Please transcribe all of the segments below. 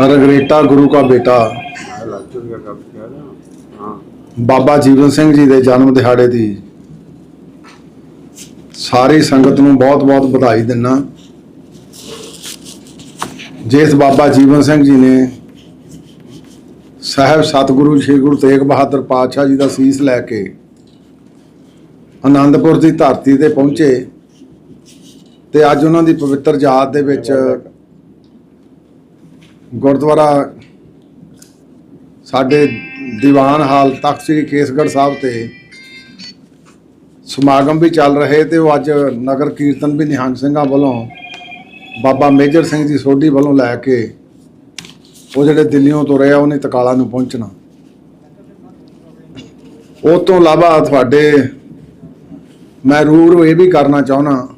ਰਗਰੇਟਾ ਗੁਰੂ ਕਾ ਬੇਟਾ। ਬਾਬਾ ਜੀਵਨ ਸਿੰਘ ਜੀ ਦੇ ਜਨਮ ਦਿਹਾੜੇ ਦੀ ਸਾਰੀ ਸੰਗਤ ਨੂੰ ਬਹੁਤ-ਬਹੁਤ ਵਧਾਈ ਦਿੰਨਾ। ਜਿਸ ਬਾਬਾ ਜੀਵਨ ਸਿੰਘ ਜੀ ਨੇ ਸਾਹਿਬ ਸਤਿਗੁਰੂ ਸ੍ਰੀ ਗੁਰੂ ਤੇਗ ਬਹਾਦਰ ਪਾਤਸ਼ਾਹ ਜੀ ਦਾ ਸੀਸ ਲੈ ਕੇ ਆਨੰਦਪੁਰ ਦੀ ਧਰਤੀ ਤੇ ਪਹੁੰਚੇ ਤੇ ਅੱਜ ਉਹਨਾਂ ਦੀ ਪਵਿੱਤਰ ਯਾਦ ਦੇ ਵਿੱਚ ਗੁਰਦੁਆਰਾ ਸਾਡੇ ਦੀਵਾਨ ਹਾਲ ਤਖਤ ਸ੍ਰੀ ਕੇਸਗੜ੍ਹ ਸਾਹਿਬ ਤੇ ਸਮਾਗਮ ਵੀ ਚੱਲ ਰਹੇ ਤੇ ਉਹ ਅੱਜ ਨਗਰ ਕੀਰਤਨ ਵੀ ਨਿਹੰਗ ਸਿੰਘਾਂ ਵੱਲੋਂ ਬਾਬਾ ਮੇਜਰ ਸਿੰਘ ਜੀ ਸੋਢੀ ਵੱਲੋਂ ਲੈ ਕੇ ਉਹ ਜਿਹੜੇ ਦਿੱਲੀੋਂ ਤੁਰੇ ਆ ਉਹਨੇ ਤਕਾਲਾ ਨੂੰ ਪਹੁੰਚਣਾ। ਉਹ ਤੋਂ ਇਲਾਵਾ ਤੁਹਾਡੇ ਮੈਂ ਰੂਰ ਇਹ ਵੀ ਕਰਨਾ ਚਾਹੁੰਦਾ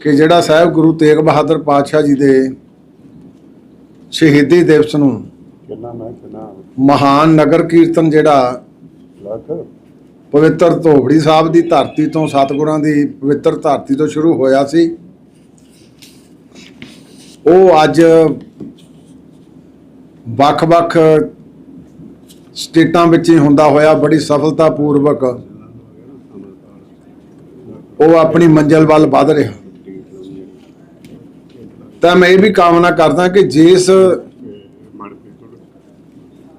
ਕਿ ਜਿਹੜਾ ਸਾਹਿਬ ਗੁਰੂ ਤੇਗ ਬਹਾਦਰ ਪਾਤਸ਼ਾਹ ਜੀ ਦੇ ਸ਼ਹੀਦੀ ਦਿਵਸ ਨੂੰ ਕਿੰਨਾ ਮੈਂ ਕਿੰਨਾ ਮਹਾਨ ਨਗਰ ਕੀਰਤਨ ਜਿਹੜਾ ਲੱਖ। ਪਵਿੱਤਰ ਧੋਬੜੀ ਸਾਹਿਬ ਦੀ ਧਰਤੀ ਤੋਂ ਸਤਿਗੁਰਾਂ ਦੀ ਪਵਿੱਤਰ ਧਰਤੀ ਤੋਂ ਸ਼ੁਰੂ ਹੋਇਆ ਸੀ। ਉਹ ਅੱਜ ਵੱਖ-ਵੱਖ ਸਟੇਟਾਂ ਵਿੱਚ ਹੀ ਹੁੰਦਾ ਹੋਇਆ ਬੜੀ ਸਫਲਤਾਪੂਰਵਕ ਉਹ ਆਪਣੀ ਮੰਜ਼ਿਲ ਵੱਲ ਵਧ ਰਿਹਾ। ਤਾਂ ਮੈਂ ਇਹ ਵੀ ਕਾਮਨਾ ਕਰਦਾ ਕਿ ਜਿਸ ਮੜ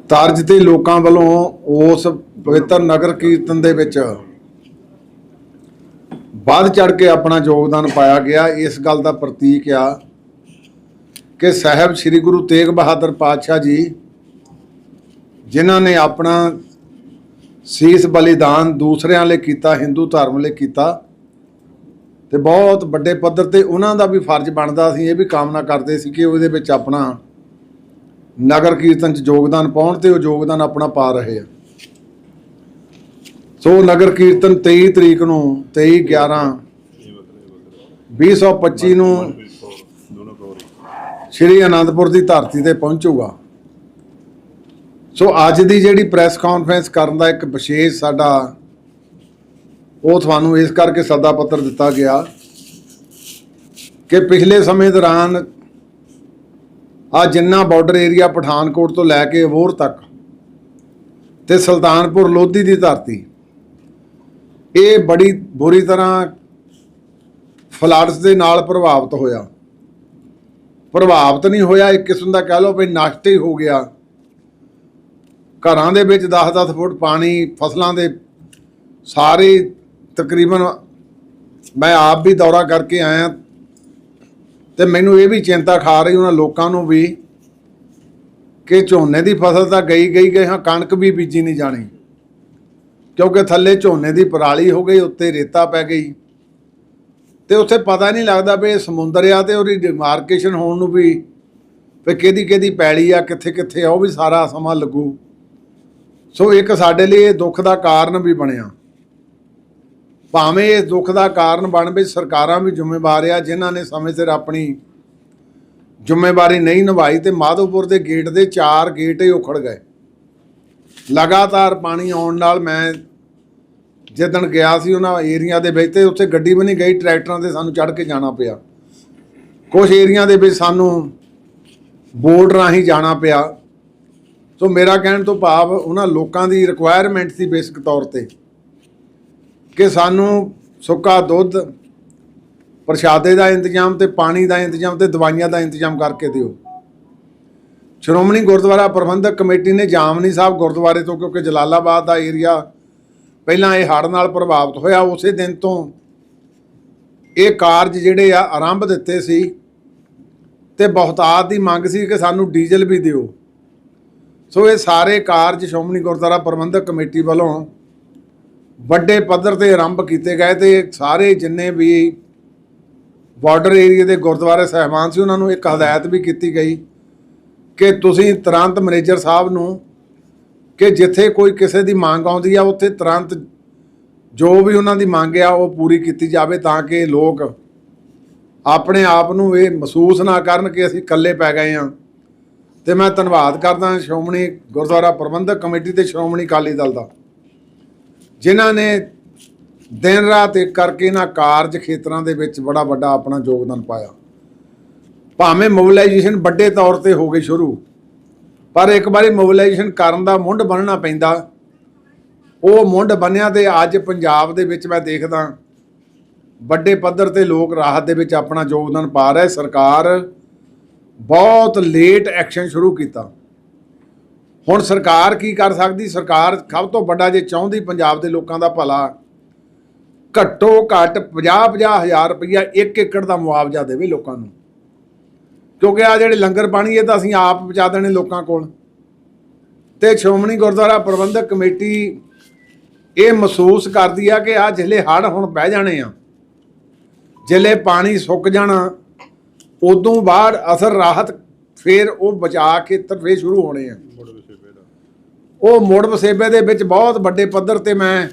ਤਰਜ ਤੇ ਲੋਕਾਂ ਵੱਲੋਂ ਉਸ ਪਵਿੱਤਰ ਨਗਰ ਕੀਰਤਨ ਦੇ ਵਿੱਚ ਵੱਧ ਚੜ ਕੇ ਆਪਣਾ ਯੋਗਦਾਨ ਪਾਇਆ ਗਿਆ, ਇਸ ਗੱਲ ਦਾ ਪ੍ਰਤੀਕ ਆ ਕਿ ਸਾਹਿਬ ਸ੍ਰੀ ਗੁਰੂ ਤੇਗ ਬਹਾਦਰ ਪਾਤਸ਼ਾਹ ਜੀ, ਜਿਨ੍ਹਾਂ ਨੇ ਆਪਣਾ ਸੀਸ ਬਲੀਦਾਨ ਦੂਸਰਿਆਂ ਲਈ ਕੀਤਾ, ਹਿੰਦੂ ਧਰਮ ਲਈ ਕੀਤਾ ਤੇ ਬਹੁਤ ਵੱਡੇ ਪੱਧਰ ਤੇ ਉਹਨਾਂ ਦਾ ਵੀ ਫਰਜ਼ ਬਣਦਾ ਸੀ, ਇਹ ਵੀ ਕਾਮਨਾ ਕਰਦੇ ਸੀ ਕਿ ਉਹਦੇ ਵਿੱਚ ਆਪਣਾ ਨਗਰ ਕੀਰਤਨ ਚ ਯੋਗਦਾਨ ਪਾਉਣ ਤੇ ਉਹ ਯੋਗਦਾਨ ਆਪਣਾ ਪਾ ਰਹੇ ਆ। ਸੋ ਨਗਰ ਕੀਰਤਨ 23 ਤਰੀਕ ਨੂੰ 23 11 2025 ਨੂੰ ਦੋਨੋਂ ਕੋਰੀ ਸ਼੍ਰੀ ਅਨੰਦਪੁਰ ਦੀ ਧਰਤੀ ਤੇ ਪਹੁੰਚੂਗਾ। ਸੋ ਅੱਜ ਦੀ ਜਿਹੜੀ ਪ੍ਰੈਸ ਕਾਨਫਰੰਸ ਕਰਨ ਦਾ ਇੱਕ ਵਿਸ਼ੇਸ਼ ਸਾਡਾ ਉਹ ਤੁਹਾਨੂੰ ਇਸ ਕਰਕੇ ਸੱਦਾ ਪੱਤਰ ਦਿੱਤਾ ਗਿਆ ਕਿ ਪਿਛਲੇ ਸਮੇਂ ਦੌਰਾਨ ਆ ਜਿੰਨਾ ਬਾਰਡਰ ਏਰੀਆ ਪਠਾਨਕੋਟ ਤੋਂ ਲੈ ਕੇ ਅਬੋਹਰ ਤੱਕ ਤੇ ਸੁਲਤਾਨਪੁਰ ਲੋਧੀ ਦੀ ਧਰਤੀ, ਇਹ ਬੜੀ ਬੁਰੀ ਤਰ੍ਹਾਂ ਫਲੱਡਸ ਦੇ ਨਾਲ ਪ੍ਰਭਾਵਿਤ ਹੋਇਆ। ਪ੍ਰਭਾਵਿਤ ਨਹੀਂ ਹੋਇਆ, ਇੱਕ ਕਿਸਮ ਦਾ ਕਹਿ ਲਓ ਵੀ ਨਸ਼ਟ ਹੀ ਹੋ ਗਿਆ। ਘਰਾਂ ਦੇ ਵਿੱਚ 10-10 ਫੁੱਟ ਪਾਣੀ, ਫਸਲਾਂ ਦੇ ਸਾਰੇ ਤਕਰੀਬਨ ਮੈਂ ਆਪ ਵੀ ਦੌਰਾ ਕਰਕੇ ਆਇਆ ਤੇ ਮੈਨੂੰ ਇਹ ਵੀ ਚਿੰਤਾ ਖਾ ਰਹੀ ਉਹਨਾਂ ਲੋਕਾਂ ਨੂੰ ਵੀ ਕਿ ਝੋਨੇ ਦੀ ਫਸਲ ਤਾਂ ਗਈ ਗਈ ਗਈ, ਹਾਂ, ਕਣਕ ਵੀ ਬੀਜੀ ਨਹੀਂ ਜਾਣੀ। ਕਿਉਂਕਿ ਥੱਲੇ ਝੋਨੇ ਦੀ ਪਰਾਲੀ ਹੋ ਗਈ, ਉੱਤੇ ਰੇਤਾ ਪੈ ਗਈ। ਤੇ ਉੱਥੇ ਪਤਾ ਨਹੀਂ ਲੱਗਦਾ ਵੀ ਇਹ ਸਮੁੰਦਰ ਆ ਤੇ ਉਹਦੀ ਡਿਮਾਰਕੇਸ਼ਨ ਹੋਣ ਨੂੰ ਵੀ ਵੀ ਕਿਹਦੀ ਕਿਹਦੀ ਪੈਲੀ ਆ ਕਿੱਥੇ ਕਿੱਥੇ ਆ, ਉਹ ਵੀ ਸਾਰਾ ਸਮਾਂ ਲੱਗੂ। ਸੋ ਇੱਕ ਸਾਡੇ ਲਈ ਇਹ ਦੁੱਖ ਦਾ ਕਾਰਨ ਵੀ ਬਣਿਆ। ਭਾਵੇਂ ਇਹ ਦੁੱਖ ਦਾ ਕਾਰਨ ਬਣ ਵੀ ਸਰਕਾਰਾਂ ਵੀ ਜ਼ਿੰਮੇਵਾਰ ਆ, ਜਿਨ੍ਹਾਂ ਨੇ ਸਮੇਂ ਸਿਰ ਆਪਣੀ ਜ਼ਿੰਮੇਵਾਰੀ ਨਹੀਂ ਨਿਭਾਈ ਤੇ ਮਾਧੋਪੁਰ ਦੇ ਗੇਟ ਦੇ ਚਾਰ ਗੇਟ ਹੀ ਉਖੜ ਗਏ। ਲਗਾਤਾਰ ਪਾਣੀ ਆਉਣ ਨਾਲ ਮੈਂ ਜਿੱਦਣ ਗਿਆ ਸੀ ਉਹਨਾਂ ਏਰੀਆ ਦੇ ਵਿੱਚ ਤੇ ਉੱਥੇ ਗੱਡੀ ਵੀ ਨਹੀਂ ਗਈ, ਟਰੈਕਟਰਾਂ ਤੇ ਸਾਨੂੰ ਚੜ੍ਹ ਕੇ ਜਾਣਾ ਪਿਆ। ਕੁਝ ਏਰੀਆ ਦੇ ਵਿੱਚ ਸਾਨੂੰ ਬੋਰਡ ਰਾਹੀਂ ਜਾਣਾ ਪਿਆ। ਸੋ ਮੇਰਾ ਕਹਿਣ ਤੋਂ ਭਾਵ ਉਹਨਾਂ ਲੋਕਾਂ ਦੀ ਰਿਕੁਆਇਰਮੈਂਟ ਸੀ ਬੇਸਿਕ ਤੌਰ ਤੇ। ਕਿ ਸਾਨੂੰ ਸੁੱਕਾ ਦੁੱਧ ਪ੍ਰਸ਼ਾਦੇ ਦਾ ਇੰਤਜ਼ਾਮ ਤੇ ਪਾਣੀ ਦਾ ਇੰਤਜ਼ਾਮ ਤੇ ਦਵਾਈਆਂ ਦਾ ਇੰਤਜ਼ਾਮ ਕਰਕੇ ਦਿਓ। ਸ਼੍ਰੋਮਣੀ ਗੁਰਦੁਆਰਾ ਪ੍ਰਬੰਧਕ ਕਮੇਟੀ ਨੇ ਜਾਮਨੀ ਸਾਹਿਬ ਗੁਰਦੁਆਰੇ ਤੋਂ, ਕਿਉਂਕਿ ਜਲਾਲਾਬਾਦ ਦਾ ਏਰੀਆ ਪਹਿਲਾਂ ਇਹ ਹੜ੍ਹ ਨਾਲ ਪ੍ਰਭਾਵਿਤ ਹੋਇਆ, ਉਸੇ ਦਿਨ ਤੋਂ ਇਹ ਕਾਰਜ ਜਿਹੜੇ ਆ ਆਰੰਭ ਦਿੱਤੇ ਸੀ ਤੇ ਬਹੁਤਾਤ ਦੀ ਮੰਗ ਸੀ ਕਿ ਸਾਨੂੰ ਡੀਜ਼ਲ ਵੀ ਦਿਓ। ਸੋ ਇਹ ਸਾਰੇ ਕਾਰਜ ਸ਼੍ਰੋਮਣੀ ਗੁਰਦੁਆਰਾ ਪ੍ਰਬੰਧਕ ਕਮੇਟੀ ਵੱਲੋਂ ਵੱਡੇ ਪੱਧਰ ਤੇ ਆਰੰਭ ਕੀਤੇ ਗਏ ਤੇ ਸਾਰੇ ਜਿੰਨੇ ਵੀ ਬਾਰਡਰ ਏਰੀਆ ਦੇ ਗੁਰਦੁਆਰੇ ਸਹਿਬਾਨ ਸੀ, ਉਹਨਾਂ ਨੂੰ ਇੱਕ ਹਦਾਇਤ ਵੀ ਕੀਤੀ ਗਈ ਕਿ ਤੁਸੀਂ ਤੁਰੰਤ ਮੈਨੇਜਰ ਸਾਹਿਬ ਨੂੰ ਕਿ ਜਿੱਥੇ ਕੋਈ ਕਿਸੇ ਦੀ ਮੰਗ ਆਉਂਦੀ ਆ, ਉੱਥੇ ਤੁਰੰਤ ਜੋ ਵੀ ਉਹਨਾਂ ਦੀ ਮੰਗ ਆ, ਉਹ ਪੂਰੀ ਕੀਤੀ ਜਾਵੇ ਤਾਂ ਕਿ ਲੋਕ ਆਪਣੇ ਆਪ ਨੂੰ ਇਹ ਮਹਿਸੂਸ ਨਾ ਕਰਨ ਕਿ ਅਸੀਂ ਇਕੱਲੇ ਪੈ ਗਏ ਹਾਂ। ਤੇ ਮੈਂ ਧੰਨਵਾਦ ਕਰਦਾ ਸ਼੍ਰੋਮਣੀ ਗੁਰਦੁਆਰਾ ਪ੍ਰਬੰਧਕ ਕਮੇਟੀ ਤੇ ਸ਼੍ਰੋਮਣੀ ਅਕਾਲੀ ਦਲ ਦਾ। ਜਿਨ੍ਹਾਂ ਨੇ ਦਿਨ ਰਾਤ ਇੱਕ ਕਰਕੇ ਇਹਨਾਂ ਕਾਰਜ ਖੇਤਰਾਂ ਦੇ ਵਿੱਚ ਬੜਾ ਵੱਡਾ ਆਪਣਾ ਯੋਗਦਾਨ ਪਾਇਆ। ਭਾਵੇਂ ਮੋਬਿਲਾਈਜੇਸ਼ਨ ਵੱਡੇ ਤੌਰ ਤੇ ਹੋ ਗਈ ਸ਼ੁਰੂ, ਪਰ ਇੱਕ ਵਾਰੀ ਮੋਬਿਲਾਈਜੇਸ਼ਨ ਕਰਨ ਦਾ ਮੁੰਡ ਬਣਨਾ ਪੈਂਦਾ। ਉਹ ਮੁੰਡ ਬੰਨਿਆ ਤੇ ਅੱਜ ਪੰਜਾਬ ਦੇ ਵਿੱਚ ਮੈਂ ਦੇਖਦਾ ਵੱਡੇ ਪੱਧਰ ਤੇ ਲੋਕ ਰਾਹਤ ਦੇ ਵਿੱਚ ਆਪਣਾ ਯੋਗਦਾਨ ਪਾ ਰਹੇ। ਸਰਕਾਰ ਬਹੁਤ ਲੇਟ ਐਕਸ਼ਨ ਸ਼ੁਰੂ ਕੀਤਾ। ਹੁਣ ਸਰਕਾਰ ਕੀ ਕਰ ਸਕਦੀ? ਸਰਕਾਰ ਸਭ ਤੋਂ ਵੱਡਾ ਜੇ ਚਾਹੁੰਦੀ ਪੰਜਾਬ ਦੇ ਲੋਕਾਂ ਦਾ ਭਲਾ, ਘੱਟੋ ਘੱਟ 50-50 ਹਜ਼ਾਰ ਰੁਪਈਆ ਇੱਕ ਏਕੜ ਦਾ ਮੁਆਵਜ਼ਾ ਦੇਵੇ ਲੋਕਾਂ ਨੂੰ। ਕਿਉਂਕਿ ਆ ਜਿਹੜੇ ਲੰਗਰ ਪਾਣੀ ਇਹ ਤਾਂ ਅਸੀਂ ਆਪ ਪਹੁੰਚਾ ਦੇਣੇ ਲੋਕਾਂ ਕੋਲ। ਤੇ ਸ਼੍ਰੋਮਣੀ ਗੁਰਦੁਆਰਾ ਪ੍ਰਬੰਧਕ ਕਮੇਟੀ ਇਹ ਮਹਿਸੂਸ ਕਰਦੀ ਆ ਕਿ ਆ ਜਿਹੜੇ ਹੜ੍ਹ ਹੁਣ ਬਹਿ ਜਾਣੇ ਆ। ਜਿਹੜੇ ਪਾਣੀ ਸੁੱਕ ਜਾਣਾ, ਉਦੋਂ ਬਾਅਦ ਅਸਰ ਰਾਹਤ ਫਿਰ ਉਹ ਬਚਾ ਕੇ ਫੇਰ ਸ਼ੁਰੂ ਹੋਣੇ ਆ। ਉਹ ਮੁੜ ਵਸੇਬੇ ਦੇ ਵਿੱਚ ਬਹੁਤ ਵੱਡੇ ਪੱਧਰ ਤੇ ਮੈਂ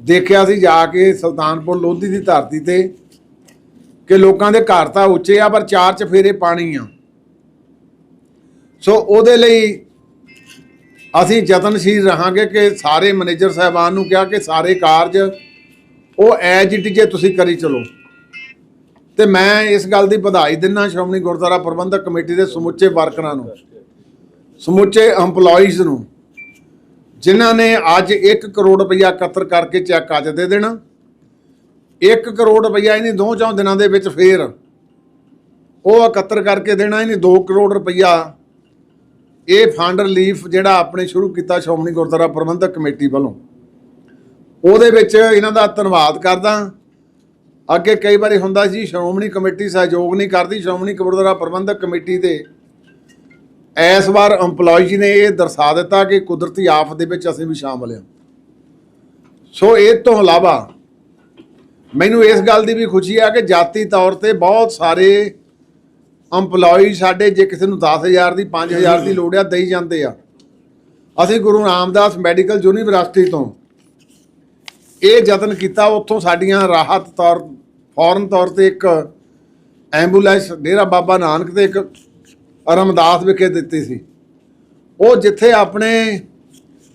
ਦੇਖਿਆ ਸੀ ਜਾ ਕੇ ਸੁਲਤਾਨਪੁਰ ਲੋਧੀ ਦੀ ਧਰਤੀ ਤੇ ਕਿ ਲੋਕਾਂ ਦੇ ਘਰ ਤਾਂ ਉੱਚੇ ਆ, ਪਰ ਚਾਰ ਚਫੇਰੇ ਪਾਣੀ ਆ। ਸੋ ਉਹਦੇ ਲਈ ਅਸੀਂ ਯਤਨਸ਼ੀਲ ਰਹਾਂਗੇ ਕਿ ਸਾਰੇ ਮੈਨੇਜਰ ਸਾਹਿਬਾਨ ਨੂੰ ਕਿਹਾ ਕਿ ਸਾਰੇ ਕਾਰਜ ਉਹ ਐਜ ਇਟ ਜੇ ਤੁਸੀਂ ਕਰੀ ਚਲੋ। ਤੇ ਮੈਂ ਇਸ ਗੱਲ ਦੀ ਵਧਾਈ ਦਿੰਦਾ ਸ਼੍ਰੋਮਣੀ ਗੁਰਦੁਆਰਾ ਪ੍ਰਬੰਧਕ ਕਮੇਟੀ ਦੇ ਸਮੁੱਚੇ ਵਰਕਰਾਂ ਨੂੰ। ਸਮੁੱਚੇ EMPLOYEES ਨੂੰ, ਜਿਨ੍ਹਾਂ ਨੇ ਅੱਜ 1 ਕਰੋੜ ਰੁਪਇਆ ਇਕੱਤਰ ਕਰਕੇ ਚੈੱਕ ਅੱਜ ਦੇ ਦੇਣਾ। 1 ਕਰੋੜ ਰੁਪਇਆ ਇਹਨੇ ਦੋ ਚੌਂ ਦਿਨਾਂ ਦੇ ਵਿੱਚ ਫੇਰ ਉਹ ਇਕੱਤਰ ਕਰਕੇ ਦੇਣਾ, ਇਹਨੇ 2 ਕਰੋੜ ਰੁਪਇਆ ਇਹ ਫੰਡ ਰਿਲੀਫ ਜਿਹੜਾ ਆਪਣੇ ਸ਼ੁਰੂ ਕੀਤਾ ਸ਼੍ਰੋਮਣੀ ਗੁਰਦੁਆਰਾ ਪ੍ਰਬੰਧਕ ਕਮੇਟੀ ਵੱਲੋਂ। ਉਹਦੇ ਵਿੱਚ ਇਹਨਾਂ ਦਾ ਧੰਨਵਾਦ ਕਰਦਾ। ਅੱਗੇ ਕਈ ਵਾਰੀ ਹੁੰਦਾ ਸੀ, ਸ਼੍ਰੋਮਣੀ ਕਮੇਟੀ ਸਹਿਯੋਗ ਨਹੀਂ ਕਰਦੀ, ਸ਼੍ਰੋਮਣੀ ਗੁਰਦੁਆਰਾ ਪ੍ਰਬੰਧਕ ਕਮੇਟੀ ਦੇ ਇਸ ਵਾਰ EMPLOYEES ਨੇ ਇਹ ਦਰਸਾ ਦਿੱਤਾ ਕਿ ਕੁਦਰਤੀ ਆਫਤ ਦੇ ਵਿੱਚ ਅਸੀਂ ਵੀ ਸ਼ਾਮਲ ਹਾਂ। ਸੋ ਇਹ ਤੋਂ ਇਲਾਵਾ ਮੈਨੂੰ ਇਸ ਗੱਲ ਦੀ ਵੀ ਖੁਸ਼ੀ ਆ ਕਿ ਜਾਤੀ ਤੌਰ ਤੇ ਬਹੁਤ ਸਾਰੇ EMPLOYEE ਸਾਡੇ ਜੇ ਕਿਸੇ ਨੂੰ 10000 ਦੀ 5000 ਦੀ ਲੋੜ ਆ, ਦੇਈ ਜਾਂਦੇ ਆ। ਅਸੀਂ ਗੁਰੂ ਰਾਮਦਾਸ ਮੈਡੀਕਲ ਯੂਨੀਵਰਸਿਟੀ ਤੋਂ ਇਹ ਯਤਨ ਕੀਤਾ, ਉੱਥੋਂ ਸਾਡੀਆਂ ਰਾਹਤ ਤੌਰ, ਫੌਰਨ ਤੌਰ ਤੇ ਇੱਕ ਐਂਬੂਲੈਂਸ, ਡੇਰਾ ਬਾਬਾ ਨਾਨਕ ਤੇ ਇੱਕ ਰਮਦਾਸ ਵਿਖੇ ਦਿੱਤੀ ਸੀ। ਉਹ ਜਿੱਥੇ ਆਪਣੇ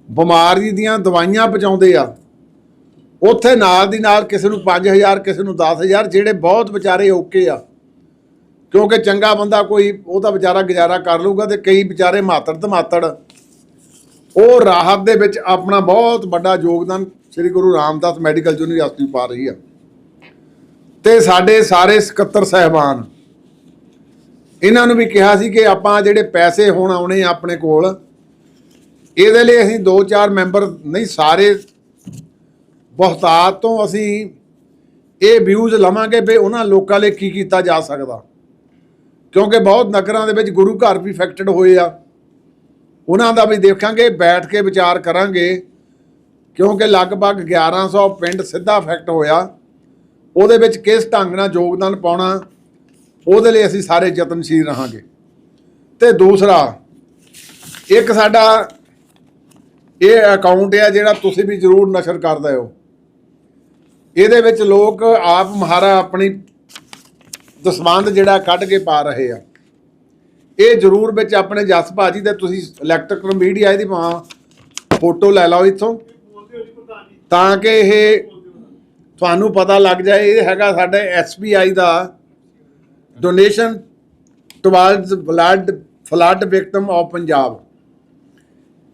ਬਿਮਾਰੀ ਦੀਆਂ ਦਵਾਈਆਂ ਪਹੁੰਚਾਉਂਦੇ ਆ, ਉੱਥੇ ਨਾਲ ਦੀ ਨਾਲ ਕਿਸੇ ਨੂੰ 5000 ਕਿਸੇ ਨੂੰ 10000 ਜਿਹੜੇ ਬਹੁਤ ਵਿਚਾਰੇ ਓਕੇ ਆ। ਕਿਉਂਕਿ ਚੰਗਾ ਬੰਦਾ ਕੋਈ, ਉਹ ਤਾਂ ਵਿਚਾਰਾ ਗੁਜ਼ਾਰਾ ਕਰ ਲੂਗਾ ਤੇ ਕਈ ਵਿਚਾਰੇ ਮਾਤੜ ਧਮਾਤੜ ਉਹ ਰਾਹਤ ਦੇ ਵਿੱਚ ਆਪਣਾ ਬਹੁਤ ਵੱਡਾ ਯੋਗਦਾਨ ਸ੍ਰੀ ਗੁਰੂ ਰਾਮਦਾਸ ਮੈਡੀਕਲ ਯੂਨੀਵਰਸਿਟੀ ਪਾ ਰਹੀ ਆ। ਤੇ ਸਾਡੇ ਸਾਰੇ ਸਕੱਤਰ ਸਹਿਬਾਨ ਇਹਨਾਂ ਨੂੰ ਵੀ ਕਿਹਾ ਸੀ ਕਿ ਆਪਾਂ ਜਿਹੜੇ ਪੈਸੇ ਹੁਣ ਆਉਣੇ ਆਪਣੇ ਕੋਲ, ਇਹਦੇ ਲਈ ਅਸੀਂ 2-4 ਮੈਂਬਰ, ਨਹੀਂ, ਸਾਰੇ ਬਹੁਤਾਤ ਤੋਂ ਅਸੀਂ ਇਹ ਵਿਊਜ਼ ਲਵਾਂਗੇ ਵੀ ਉਹਨਾਂ ਲੋਕਾਂ ਲਈ ਕੀ ਕੀਤਾ ਜਾ ਸਕਦਾ। ਕਿਉਂਕਿ ਬਹੁਤ ਨਗਰਾਂ ਦੇ ਵਿੱਚ ਗੁਰੂ ਘਰ ਵੀ ਇਫੈਕਟਡ ਹੋਏ ਆ। ਉਹਨਾਂ ਦਾ ਵੀ ਦੇਖਾਂਗੇ, ਬੈਠ ਕੇ ਵਿਚਾਰ ਕਰਾਂਗੇ, ਕਿਉਂਕਿ ਲਗਭਗ 1100 ਪਿੰਡ ਸਿੱਧਾ ਇਫੈਕਟ ਹੋਇਆ। ਉਹਦੇ ਵਿੱਚ ਕਿਸ ਢੰਗ ਨਾਲ ਯੋਗਦਾਨ ਪਾਉਣਾ ਉਹਦੇ ਲਈ ਅਸੀਂ ਸਾਰੇ ਯਤਨਸ਼ੀਲ ਰਹਾਂਗੇ। ਤੇ ਦੂਸਰਾ, ਇੱਕ ਸਾਡਾ ਇਹ ਅਕਾਊਂਟ ਹੈ ਜਿਹੜਾ ਤੁਸੀਂ ਵੀ ਜ਼ਰੂਰ ਨਸ਼ਰ ਕਰਦੇ ਹੋ ਇਹਦੇ ਵਿੱਚ ਲੋਕ ਆਪ ਮਹਾਰਾ ਆਪਣੀ ਦਸਵੰਦ ਜਿਹੜਾ ਕੱਢ ਕੇ ਪਾ ਰਹੇ ਆ। ਇਹ ਜ਼ਰੂਰ ਵਿੱਚ ਆਪਣੇ ਜਸ ਭਾਜੀ ਤੇ ਤੁਸੀਂ ਇਲੈਕਟ੍ਰਿਕਲ ਮੀਡੀਆ ਇਹਦੀ ਭਾਂ ਫੋਟੋ ਲੈ ਲਓ ਇੱਥੋਂ। ਤਾਂ ਕਿ ਇਹ ਤੁਹਾਨੂੰ ਪਤਾ ਲੱਗ ਜਾਏ, ਇਹ ਹੈਗਾ ਸਾਡੇ SBI the donation towards blood flood victim of Punjab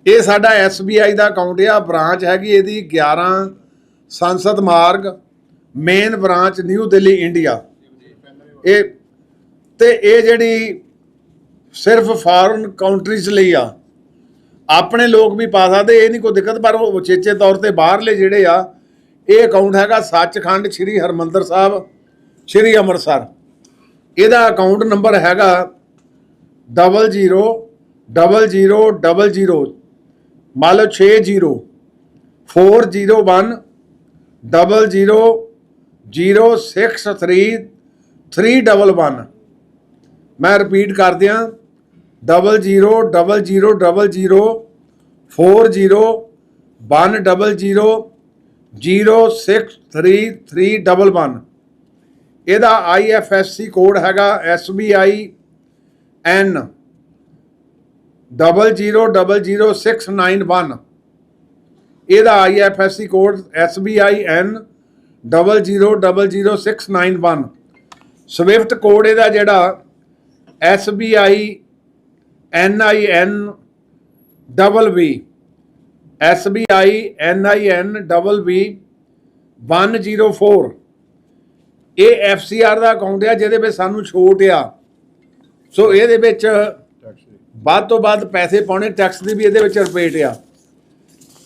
ਇਹ ਸਾਡਾ SBI ਦਾ ਅਕਾਊਂਟ ਆ ਬ੍ਰਾਂਚ ਹੈਗੀ ਇਹਦੀ 11 Sansad Marg main branch New Delhi India ਇਹ ਤੇ ਇਹ ਜਿਹੜੀ ਸਿਰਫ ਫਾਰਨ ਕੰਟਰੀਜ਼ ਲਈ ਆ। ਆਪਣੇ ਲੋਕ ਵੀ ਪਾ ਸਕਦੇ, ਇਹ ਨਹੀਂ ਕੋਈ ਦਿੱਕਤ, ਪਰ ਉਹ ਉਚੇਚੇ ਤੌਰ ਤੇ ਬਾਹਰਲੇ ਜਿਹੜੇ ਆ, ਇਹ ਅਕਾਊਂਟ ਹੈਗਾ ਸੱਚਖੰਡ ਸ੍ਰੀ ਹਰਮੰਦਰ ਸਾਹਿਬ, ਸ੍ਰੀ ਅੰਮ੍ਰਿਤਸਰ। ਇਹਦਾ ਅਕਾਊਂਟ ਨੰਬਰ ਹੈਗਾ 00 00 00 ਮੰਨ ਲਓ 60 401 00 063 311 ਮੈਂ ਰਿਪੀਟ ਕਰ ਦਿਆਂ। 00 00 00 40 100 063311 ਇਹਦਾ IFSC ਕੋਡ ਹੈਗਾ SBI N 0000691 ਇਹਦਾ IFSC code SBI N 0000691 swift code ਇਹਦਾ ਜਿਹੜਾ SBI NIN double V SBI NIN double V 104 ਇਹ FCR ਦਾ ਅਕਾਊਂਟ ਆ, ਜਿਹਦੇ ਵਿੱਚ ਸਾਨੂੰ ਛੋਟ ਆ। ਸੋ ਇਹਦੇ ਵਿੱਚ ਵੱਧ ਤੋਂ ਵੱਧ ਪੈਸੇ ਪਾਉਣੇ ਟੈਕਸ ਦੀ ਵੀ ਇਹਦੇ ਵਿੱਚ ਰਿਪੇਟ ਆ।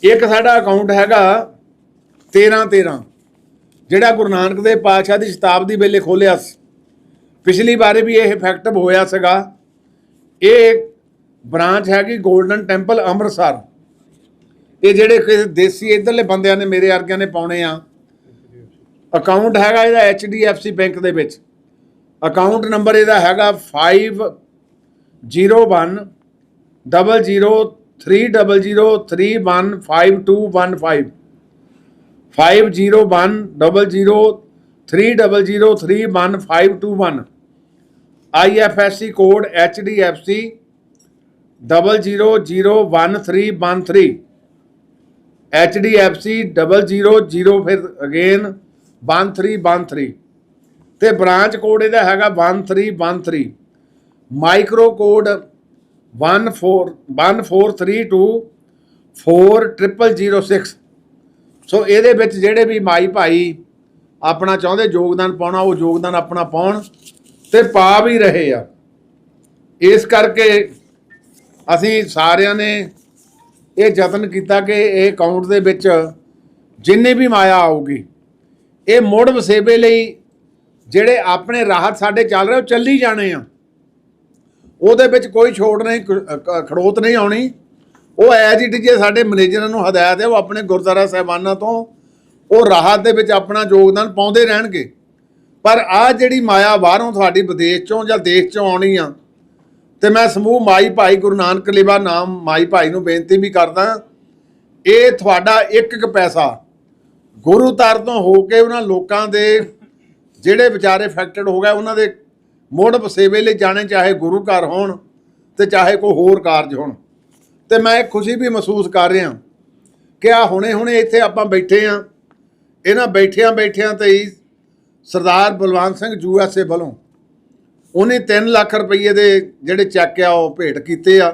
ਇੱਕ ਸਾਡਾ ਅਕਾਊਂਟ ਹੈਗਾ 13 13 ਜਿਹੜਾ ਗੁਰੂ ਨਾਨਕ ਦੇਵ ਪਾਤਸ਼ਾਹ ਦੀ ਸ਼ਤਾਬਦੀ ਵੇਲੇ ਖੋਲਿਆ ਸੀ। ਪਿਛਲੀ ਵਾਰੇ ਵੀ ਇਹ ਇਫੈਕਟਿਵ ਹੋਇਆ ਸੀਗਾ। ਇਹ ਬ੍ਰਾਂਚ ਹੈਗੀ 골ਡਨ ਟੈਂਪਲ ਅੰਮ੍ਰਿਤਸਰ। ਇਹ ਜਿਹੜੇ ਕਿਸੇ ਦੇਸੀ, ਇਧਰਲੇ ਬੰਦਿਆਂ ਨੇ ਮੇਰੇ ਵਰਗਿਆਂ ਨੇ ਪਾਉਣੇ ਆ। ਅਕਾਊਂਟ ਹੈਗਾ ਇਹਦਾ HDFC ਬੈਂਕ ਦੇ ਵਿੱਚ। ਅਕਾਊਂਟ ਨੰਬਰ ਇਹਦਾ ਹੈਗਾ 501 30030315215 501 IFSC ਕੋਡ HDFC 00013113 HDFC 000 ਫਿਰ ਅਗੇਨ 1313 ਤੇ ਬ੍ਰਾਂਚ ਕੋਡ ਇਹਦਾ ਹੈਗਾ 1313 ਮਾਈਕਰੋ ਕੋਡ 14324006 ਸੋ ਇਹਦੇ ਵਿੱਚ ਜਿਹੜੇ ਵੀ ਮਾਈ ਭਾਈ ਆਪਣਾ ਚਾਹੁੰਦੇ ਯੋਗਦਾਨ ਪਾਉਣਾ, ਉਹ ਯੋਗਦਾਨ ਆਪਣਾ ਪਾਉਣ ਤੇ ਪਾ ਵੀ ਰਹੇ ਆ। ਇਸ ਕਰਕੇ ਅਸੀਂ ਸਾਰਿਆਂ ਨੇ ਇਹ ਯਤਨ ਕੀਤਾ ਕਿ ਇਹ ਅਕਾਊਂਟ ਦੇ ਵਿੱਚ ਜਿੰਨੇ ਵੀ ਮਾਇਆ ਆਊਗੀ ਇਹ ਮੁੜ ਵਸੇਬੇ ਲਈ ਜਿਹੜੇ ਆਪਣੇ ਰਾਹਤ ਸਾਡੇ ਚੱਲ ਰਹੇ, ਉਹ ਚੱਲੀ ਜਾਣੇ ਆ। ਉਹਦੇ ਵਿੱਚ ਕੋਈ ਛੋਟ ਨਹੀਂ ਖੜੋਤ ਨਹੀਂ ਆਉਣੀ। ਉਹ ਐਜ ਇਟ ਜੇ ਸਾਡੇ ਮੈਨੇਜਰਾਂ ਨੂੰ ਹਦਾਇਤ ਹੈ, ਉਹ ਆਪਣੇ ਗੁਰਦੁਆਰਾ ਸਾਹਿਬਾਨਾਂ ਤੋਂ ਉਹ ਰਾਹਤ ਦੇ ਵਿੱਚ ਆਪਣਾ ਯੋਗਦਾਨ ਪਾਉਂਦੇ ਰਹਿਣਗੇ। ਪਰ ਆ ਜਿਹੜੀ ਮਾਇਆ ਬਾਹਰੋਂ ਤੁਹਾਡੀ ਵਿਦੇਸ਼ ਚੋਂ ਜਾਂ ਦੇਸ਼ ਚੋਂ ਆਉਣੀ ਆ, ਤੇ ਮੈਂ ਸਮੂਹ ਮਾਈ ਭਾਈ ਗੁਰੂ ਨਾਨਕ ਲੇਵਾ ਨਾਮ ਮਾਈ ਭਾਈ ਨੂੰ ਬੇਨਤੀ ਵੀ ਕਰਦਾ, ਇਹ ਤੁਹਾਡਾ ਇੱਕ ਇੱਕ ਪੈਸਾ ਗੁਰੂ ਦਰ ਤੋਂ ਹੋ ਕੇ ਉਹਨਾਂ ਲੋਕਾਂ ਦੇ ਜਿਹੜੇ ਵਿਚਾਰੇ ਅਫੈਕਟਡ ਹੋ ਗਏ, ਉਹਨਾਂ ਦੇ ਮੁੜ ਵਸੇਵੇ ਲਈ ਜਾਣੇ, ਚਾਹੇ ਗੁਰੂ ਘਰ ਹੋਣ ਤੇ ਚਾਹੇ ਕੋਈ ਹੋਰ ਕਾਰਜ ਹੋਣ। ਤੇ ਮੈਂ ਇੱਕ ਖੁਸ਼ੀ ਵੀ ਮਹਿਸੂਸ ਕਰ ਰਿਹਾ ਕਿ ਆ ਹੁਣੇ ਹੁਣੇ ਇੱਥੇ ਆਪਾਂ ਬੈਠੇ ਆ ਇਹਨਾਂ ਬੈਠਿਆਂ ਬੈਠਿਆਂ ਤੇ ਹੀ ਸਰਦਾਰ ਬਲਵੰਤ ਸਿੰਘ ਯੂਐਸਏ ਵੱਲੋਂ ਉਹਨੇ 3 ਲੱਖ ਰੁਪਏ ਦੇ ਜਿਹੜੇ ਚੈੱਕ ਆ, ਉਹ ਭੇਟ ਕੀਤੇ ਆ।